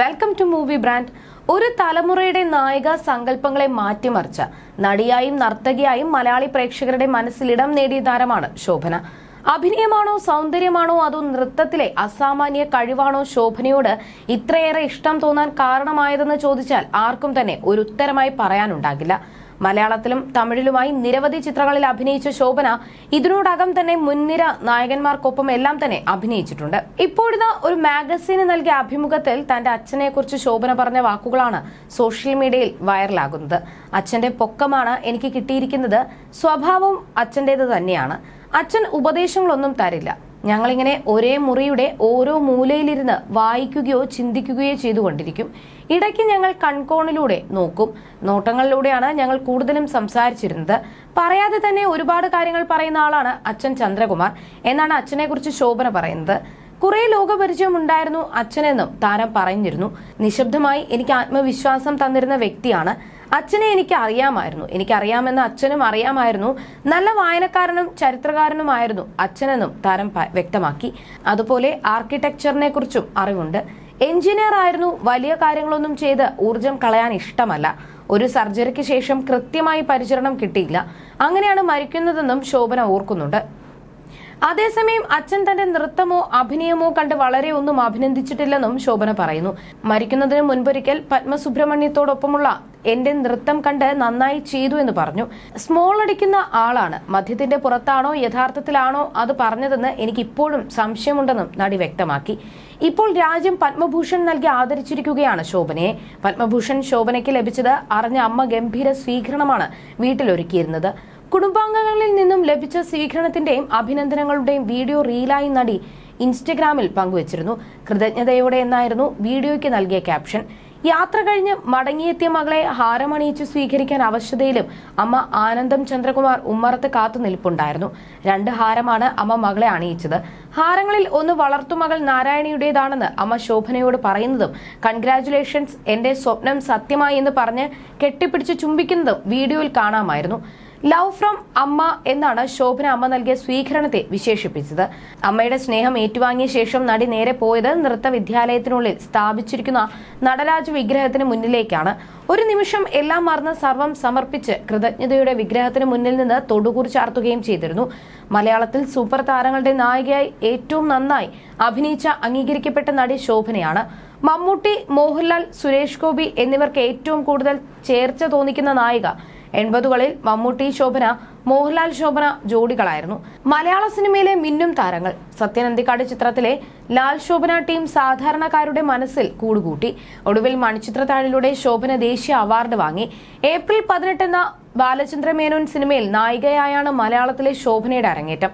Welcome to movie brand ഒരു തലമുറയുടെ നായിക സങ്കല്പങ്ങളെ മാറ്റിമറിച്ച നടിയായും നർത്തകിയായും മലയാളി പ്രേക്ഷകരുടെ മനസ്സിൽ ഇടം നേടിയ താരമാണ് ശോഭന. അഭിനയമാണോ സൗന്ദര്യമാണോ അതോ നൃത്തത്തിലെ അസാമാന്യ കഴിവാണോ ശോഭനയോട് ഇത്രയേറെ ഇഷ്ടം തോന്നാൻ കാരണമായതെന്ന് ചോദിച്ചാൽ ആർക്കും തന്നെ ഒരു ഉത്തരമായി പറയാനുണ്ടാകില്ല. മലയാളത്തിലും തമിഴിലുമായി നിരവധി ചിത്രങ്ങളിൽ അഭിനയിച്ച ശോഭന ഇതിനോടകം തന്നെ മുൻനിര നായകന്മാർക്കൊപ്പം എല്ലാം തന്നെ അഭിനയിച്ചിട്ടുണ്ട്. ഇപ്പോഴിതാ ഒരു മാഗസീന് നൽകിയ അഭിമുഖത്തിൽ തന്റെ അച്ഛനെ കുറിച്ച് ശോഭന പറഞ്ഞ വാക്കുകളാണ് സോഷ്യൽ മീഡിയയിൽ വൈറലാകുന്നത്. അച്ഛന്റെ പൊക്കമാണ് എനിക്ക് കിട്ടിയിരിക്കുന്നത്. സ്വഭാവം അച്ഛന്റെത് തന്നെയാണ്. അച്ഛൻ ഉപദേശങ്ങളൊന്നും തരില്ല. ഞങ്ങളിങ്ങനെ ഒരേ മുറിയുടെ ഓരോ മൂലയിലിരുന്ന് വായിക്കുകയോ ചിന്തിക്കുകയോ ചെയ്തുകൊണ്ടിരിക്കും. ഇടയ്ക്ക് ഞങ്ങൾ കൺകോണിലൂടെ നോക്കും. നോട്ടങ്ങളിലൂടെയാണ് ഞങ്ങൾ കൂടുതലും സംസാരിച്ചിരുന്നത്. പറയാതെ തന്നെ ഒരുപാട് കാര്യങ്ങൾ പറയുന്ന ആളാണ് അച്ഛൻ ചന്ദ്രകുമാർ എന്നാണ് അച്ഛനെ കുറിച്ച് ശോഭന പറയുന്നത്. കുറെ ലോകപരിചയം ഉണ്ടായിരുന്നു അച്ഛനെന്നും താരം പറഞ്ഞിരുന്നു. നിശബ്ദമായി എനിക്ക് ആത്മവിശ്വാസം തന്നിരുന്ന വ്യക്തിയാണ്. അച്ഛനെ എനിക്ക് അറിയാമായിരുന്നു എനിക്കറിയാമെന്ന് അച്ഛനും അറിയാമായിരുന്നു. നല്ല വായനക്കാരനും ചരിത്രകാരനുമായിരുന്നു അച്ഛനെന്നും താരം വ്യക്തമാക്കി. അതുപോലെ ആർക്കിടെക്ചറിനെ കുറിച്ചും അറിവുണ്ട്. എഞ്ചിനീയർ ആയിരുന്നു വലിയ കാര്യങ്ങളൊന്നും ചെയ്ത് ഊർജം കളയാൻ ഇഷ്ടമല്ല. ഒരു സർജറിക്ക് ശേഷം കൃത്യമായി പരിചരണം കിട്ടിയില്ല. അങ്ങനെയാണ് മരിക്കുന്നതെന്നും ശോഭന ഓർക്കുന്നുണ്ട്. അതേസമയം അച്ഛൻ തന്റെ നൃത്തമോ അഭിനയമോ കണ്ട് വളരെ ഒന്നും അഭിനന്ദിച്ചിട്ടില്ലെന്നും ശോഭന പറയുന്നു. മരിക്കുന്നതിന് മുൻപൊരിക്കൽ പത്മസുബ്രഹ്മണ്യത്തോടൊപ്പമുള്ള എന്റെ നൃത്തം കണ്ട് നന്നായി ചെയ്തു എന്ന് പറഞ്ഞു. സ്മോൾ അടിക്കുന്ന ആളാണ്. മദ്യത്തിന്റെ പുറത്താണോ യഥാർത്ഥത്തിലാണോ അത് പറഞ്ഞതെന്ന് എനിക്ക് ഇപ്പോഴും സംശയമുണ്ടെന്നും നടി വ്യക്തമാക്കി. ഇപ്പോൾ രാജ്യം പത്മഭൂഷൺ നൽകി ആദരിച്ചിരിക്കുകയാണ് ശോഭനയെ. പത്മഭൂഷൺ ശോഭനയ്ക്ക് ലഭിച്ചത് അറിഞ്ഞ അമ്മ ഗംഭീര സ്വീകരണമാണ് വീട്ടിലൊരുക്കിയിരുന്നത്. കുടുംബാംഗങ്ങളിൽ നിന്നും ലഭിച്ച സ്വീകരണത്തിന്റെയും അഭിനന്ദനങ്ങളുടെയും വീഡിയോ റീലായി നടി ഇൻസ്റ്റഗ്രാമിൽ പങ്കുവച്ചിരുന്നു. കൃതജ്ഞതയോടെ എന്നായിരുന്നു വീഡിയോയ്ക്ക് നൽകിയ ക്യാപ്ഷൻ. യാത്ര കഴിഞ്ഞ് മടങ്ങിയെത്തിയ മകളെ ഹാരമണിയിച്ച് സ്വീകരിക്കാൻ അവശതയിലും അമ്മ ആനന്ദം ചന്ദ്രകുമാർ ഉമ്മറത്ത് കാത്തു നിൽപ്പുണ്ടായിരുന്നു. രണ്ട് ഹാരമാണ് അമ്മ മകളെ അണിയിച്ചത്. ഹാരങ്ങളിൽ ഒന്ന് വളർത്തുമകൾ നാരായണിയുടേതാണെന്ന് അമ്മ ശോഭനയോട് പറയുന്നതും കൺഗ്രാറ്റുലേഷൻസ് എന്റെ സ്വപ്നം സത്യമായി എന്ന് പറഞ്ഞ് കെട്ടിപ്പിടിച്ച് ചുംബിക്കുന്നതും വീഡിയോയിൽ കാണാമായിരുന്നു. ലവ് ഫ്രം അമ്മ എന്നാണ് ശോഭന അമ്മ നൽകിയ സ്വീകരണത്തെ വിശേഷിപ്പിച്ചത്. അമ്മയുടെ സ്നേഹം ഏറ്റുവാങ്ങിയ ശേഷം നടി നേരെ പോയത് നൃത്ത വിദ്യാലയത്തിനുള്ളിൽ സ്ഥാപിച്ചിരിക്കുന്ന നടരാജ് വിഗ്രഹത്തിന് മുന്നിലേക്കാണ്. ഒരു നിമിഷം എല്ലാം മറന്ന് സർവം സമർപ്പിച്ച് കൃതജ്ഞതയുടെ വിഗ്രഹത്തിന് മുന്നിൽ നിന്ന് തൊടുകൂർ ചാർത്തുകയും ചെയ്തിരുന്നു. മലയാളത്തിൽ സൂപ്പർ താരങ്ങളുടെ നായികയായി ഏറ്റവും നന്നായി അഭിനയിച്ച അംഗീകരിക്കപ്പെട്ട നടി ശോഭനയാണ്. മമ്മൂട്ടി മോഹൻലാൽ സുരേഷ് ഗോപി എന്നിവർക്ക് ഏറ്റവും കൂടുതൽ ചേർച്ച തോന്നിക്കുന്ന നായിക എൺപതുകളിൽ മമ്മൂട്ടി ശോഭന മോഹൻലാൽ ശോഭന ജോഡികളായിരുന്നു. മലയാള സിനിമയിലെ മിന്നും താരങ്ങൾ സത്യനന്ദിക്കാട് ചിത്രത്തിലെ ലാൽ ശോഭന ടീം സാധാരണക്കാരുടെ മനസ്സിൽ കൂടുകൂട്ടി. ഒടുവിൽ മണിച്ചിത്രത്താഴിലൂടെ ശോഭന ദേശീയ അവാർഡ് വാങ്ങി. ഏപ്രിൽ പതിനെട്ട് എന്ന ബാലചന്ദ്ര മേനോൻ സിനിമയിൽ നായികയായാണ് മലയാളത്തിലെ ശോഭനയുടെ അരങ്ങേറ്റം.